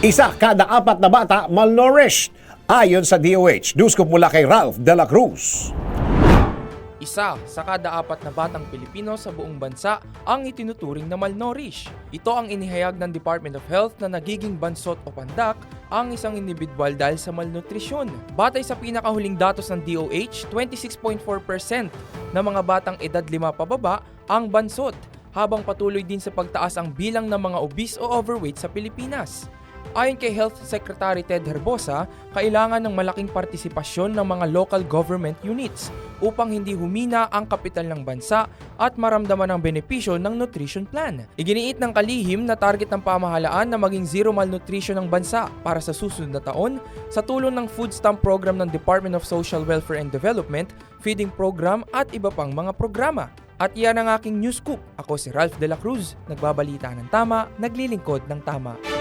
Isa kada apat na bata malnourished ayon sa DOH. News ko mula kay Ralph De La Cruz. Isa sa kada apat na batang Pilipino sa buong bansa ang itinuturing na malnourished. Ito ang inihayag ng Department of Health na nagiging bansot o pandak ang isang individual dahil sa malnutrisyon. Batay sa pinakahuling datos ng DOH, 26.4% ng mga batang edad 5 pababa ang bansot, habang patuloy din sa pagtaas ang bilang ng mga obese o overweight sa Pilipinas. Ayon kay Health Secretary Ted Herbosa, kailangan ng malaking partisipasyon ng mga local government units upang hindi humina ang kapital ng bansa at maramdaman ang benepisyo ng nutrition plan. Iginiit ng kalihim na target ng pamahalaan na maging zero malnutrition ng bansa para sa susunod na taon sa tulong ng food stamp program ng Department of Social Welfare and Development, feeding program at iba pang mga programa. At iyan ang aking news scoop. Ako si Ralph De La Cruz, nagbabalita ng tama, naglilingkod ng tama.